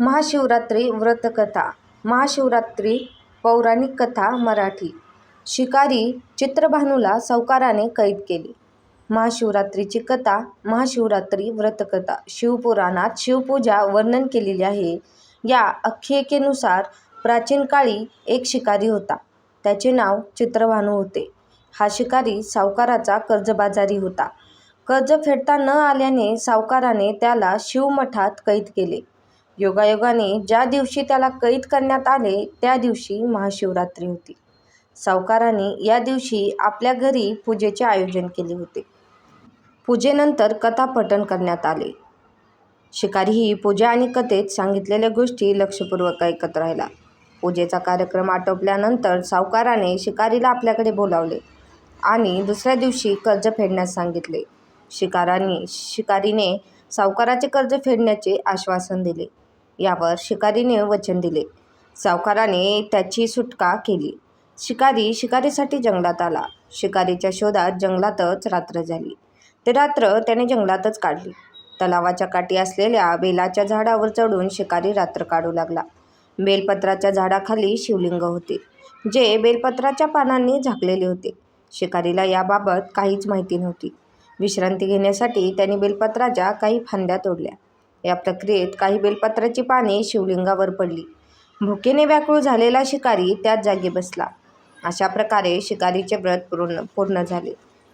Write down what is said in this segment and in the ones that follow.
महाशिवरात्री व्रतकथा महाशिवरात्री पौराणिक कथा मराठी. शिकारी चित्रभानूला सावकाराने कैद केले. महाशिवरात्रीची कथा महाशिवरात्री व्रतकथा शिवपुराणात शिवपूजा वर्णन केलेली आहे. या आख्यायिकेनुसार प्राचीन काळी एक शिकारी होता. त्याचे नाव चित्रभानू होते. हा शिकारी सावकाराचा कर्जबाजारी होता. कर्ज फेडता न आल्याने सावकाराने त्याला शिवमठात कैद केले. योगायोगाने ज्या दिवशी त्याला कैद करण्यात आले त्या दिवशी महाशिवरात्री होती. सावकाराने या दिवशी आपल्या घरी पूजेचे आयोजन केले होते. पूजेनंतर कथा पठण करण्यात आले. शिकारी ही पूजा आणि कथेत सांगितलेल्या गोष्टी लक्षपूर्वक ऐकत राहिला. पूजेचा कार्यक्रम आटोपल्यानंतर सावकाराने शिकारीला आपल्याकडे बोलावले आणि दुसऱ्या दिवशी कर्ज फेडण्यास सांगितले. शिकाराने शिकारीने सावकाराचे कर्ज फेडण्याचे आश्वासन दिले. यावर शिकारीने वचन दिले. सावकाराने त्याची सुटका केली. शिकारी शिकारीसाठी जंगलात आला. शिकारीच्या शोधात जंगलातच रात्र झाली. ते रात्र त्याने जंगलातच काढली. तलावाच्या काठी असलेल्या बेलाच्या झाडावर चढून शिकारी रात्र काढू लागला. बेलपत्राच्या झाडाखाली शिवलिंग होते जे बेलपत्राच्या पानांनी झाकलेले होते. शिकारीला याबाबत काहीच माहिती नव्हती. विश्रांती घेण्यासाठी त्याने बेलपत्राच्या काही फांद्या तोडल्या. या प्रक्रियेत काही बेलपत्राची पाने शिवलिंगावर पडली. भुकेने व्याकुळ झालेला शिकारी त्याच जागी बसला. अशा प्रकारे शिकारीचे व्रत पूर्ण पूर्ण झाले.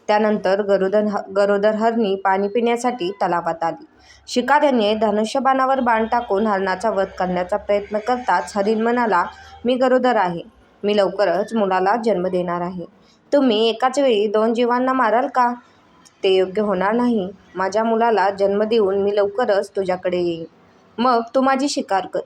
त्यानंतर गरोदर गरोदर हरणी पाणी पिण्यासाठी तलावात आली. शिकाऱ्याने धनुष्यबाणावर बाण टाकून हरणाचा वध करण्याचा प्रयत्न करताच हरिण म्हणाला मी गरोदर आहे. मी लवकरच मुलाला जन्म देणार आहे. तुम्ही एकाच वेळी दोन जीवांना माराल का? ते योग्य होणार नाही. माझ्या मुलाला जन्म देऊन मी लवकरच तुझ्याकडे येईन. मग तू माझी शिकार कर.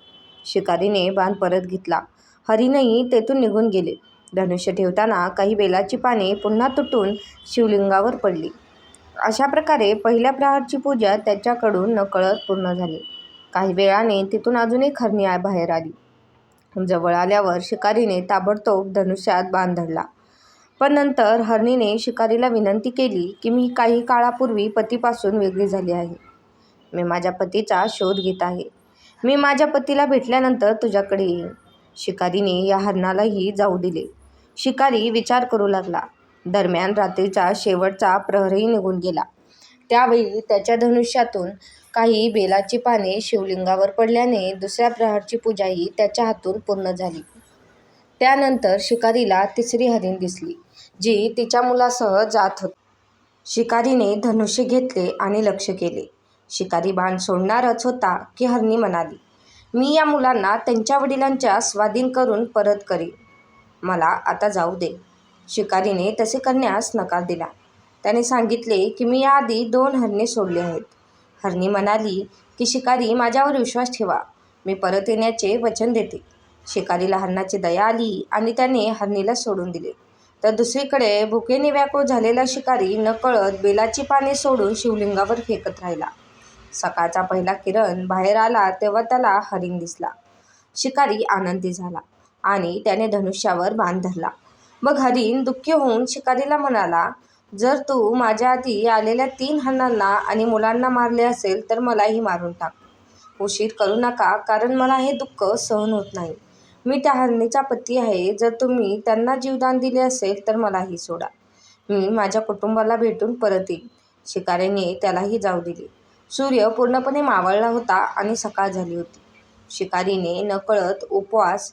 शिकारीने बाण परत घेतला. हरिणही तेथून निघून गेले. धनुष्य ठेवताना काही बेलाची पाने पुन्हा तुटून शिवलिंगावर पडली. अशा प्रकारे पहिल्या प्रहारची पूजा त्याच्याकडून नकळत पूर्ण झाली. काही वेळाने तिथून अजून एक हरणी बाहेर आली. जवळ आल्यावर शिकारीने ताबडतोब धनुष्यात बांध धरला. पण नंतर हरणीने शिकारीला विनंती केली की मी काही काळापूर्वी पतीपासून वेगळी झाली आहे. मी माझ्या पतीचा शोध घेत आहे. मी माझ्या पतीला भेटल्यानंतर तुझ्याकडे येईन. शिकारीने या हरणालाही जाऊ दिले. शिकारी विचार करू लागला. दरम्यान रात्रीचा शेवटचा प्रहरही निघून गेला. त्यावेळी त्याच्या धनुष्यातून काही बेलाची पाने शिवलिंगावर पडल्याने दुसऱ्या प्रहरची पूजाही त्याच्या हातून पूर्ण झाली. त्यानंतर शिकारीला तिसरी हरीण दिसली. जी तिच्या मुलासह जात होती. शिकारीने धनुष्य घेतले आणि लक्ष केले. शिकारी बाण सोडणारच होता की हरणी म्हणाली मी या मुलांना त्यांच्या वडिलांच्या स्वाधीन करून परत करीन. मला आता जाऊ दे. शिकारीने तसे करण्यास नकार दिला. त्याने सांगितले की मी याआधी दोन हरणे सोडले आहेत. हरणी म्हणाली की शिकारी माझ्यावर विश्वास ठेवा. मी परत येण्याचे वचन देते. शिकारीला हरणाची दया आली आणि त्याने हरणीला सोडून दिले. तर दुसरीकडे भुकेने व्याकुळ झालेला शिकारी नकळत बेलाची पाने सोडून शिवलिंगावर फेकत राहिला. सकाळचा पहिला किरण बाहेर आला तेव्हा त्याला हरिण दिसला. शिकारी आनंदी झाला आणि त्याने धनुष्यावर बाण धरला. मग हरिण दुःखी होऊन शिकारीला म्हणाला जर तू माझ्या आधी आलेल्या तीन हरणांना आणि मुलांना मारले असेल तर मलाही मारून टाक. उशीर करू नका कारण मला हे दुःख सहन होत नाही. मी त्या हरणीचा पती आहे. जर तुम्ही त्यांना जीवदान दिले असेल तर मलाही सोडा. मी माझ्या कुटुंबाला भेटून परत येईन. शिकाऱ्याने त्यालाही जाऊ दिले. सूर्य पूर्णपणे मावळला होता आणि सकाळ झाली होती. शिकारीने नकळत उपवास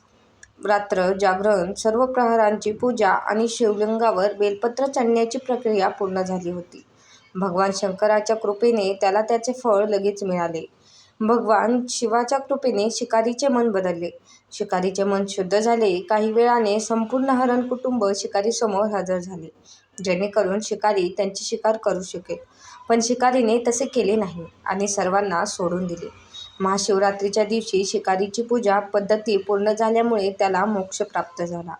रात्र जागरण सर्व प्रहरांची पूजा आणि शिवलिंगावर बेलपत्र चढण्याची प्रक्रिया पूर्ण झाली होती. भगवान शंकराच्या कृपेने त्याला त्याचे फळ लगेच मिळाले. भगवान शिवाच्या कृपेने शिकारीचे मन बदलले. शिकारीचे मन शुद्ध झाले. काही वेळाने संपूर्ण हरण कुटुंब शिकारीसमोर हजर झाले. जेणेकरून शिकारी त्यांची शिकार करू शकेल. पण शिकारीने तसे केले नाही आणि सर्वांना सोडून दिले. महाशिवरात्रीच्या दिवशी शिकारीची पूजा पद्धती पूर्ण झाल्यामुळे त्याला मोक्ष प्राप्त झाला.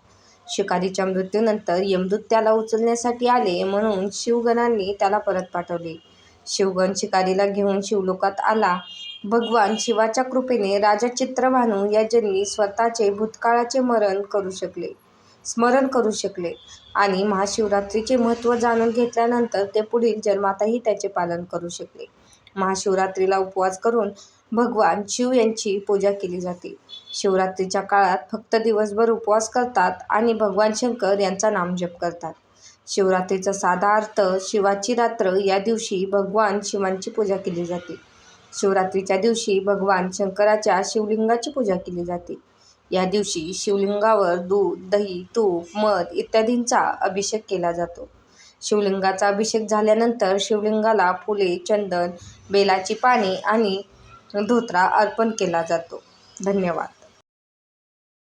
शिकारीच्या मृत्यूनंतर यमदूत त्याला उचलण्यासाठी आले म्हणून शिवगणांनी त्याला परत पाठवले. शिवगण शिकारीला घेऊन शिवलोकात आला. भगवान शिवाच्या कृपेने राजा चित्रभानू या जन्मी स्वतःचे भूतकाळाचे मरण करू शकले स्मरण करू शकले आणि महाशिवरात्रीचे महत्त्व जाणून घेतल्यानंतर ते पुढील जन्मातही त्याचे पालन करू शकले. महाशिवरात्रीला उपवास करून भगवान शिव यांची पूजा केली जाते. शिवरात्रीच्या काळात फक्त दिवसभर उपवास करतात आणि भगवान शंकर यांचा नामजप करतात. शिवरात्रीचा साधा अर्थ शिवाची रात्र या दिवशी भगवान शिवांची पूजा केली जाते. शिवरात्रीच्या दिवशी भगवान शंकराच्या शिवलिंगाची पूजा केली जाते. या दिवशी शिवलिंगावर दूध दही तूप मध इत्यादींचा अभिषेक केला जातो. शिवलिंगाचा अभिषेक झाल्यानंतर शिवलिंगाला फुले चंदन बेलाची पाने आणि धोत्रा अर्पण केला जातो. धन्यवाद.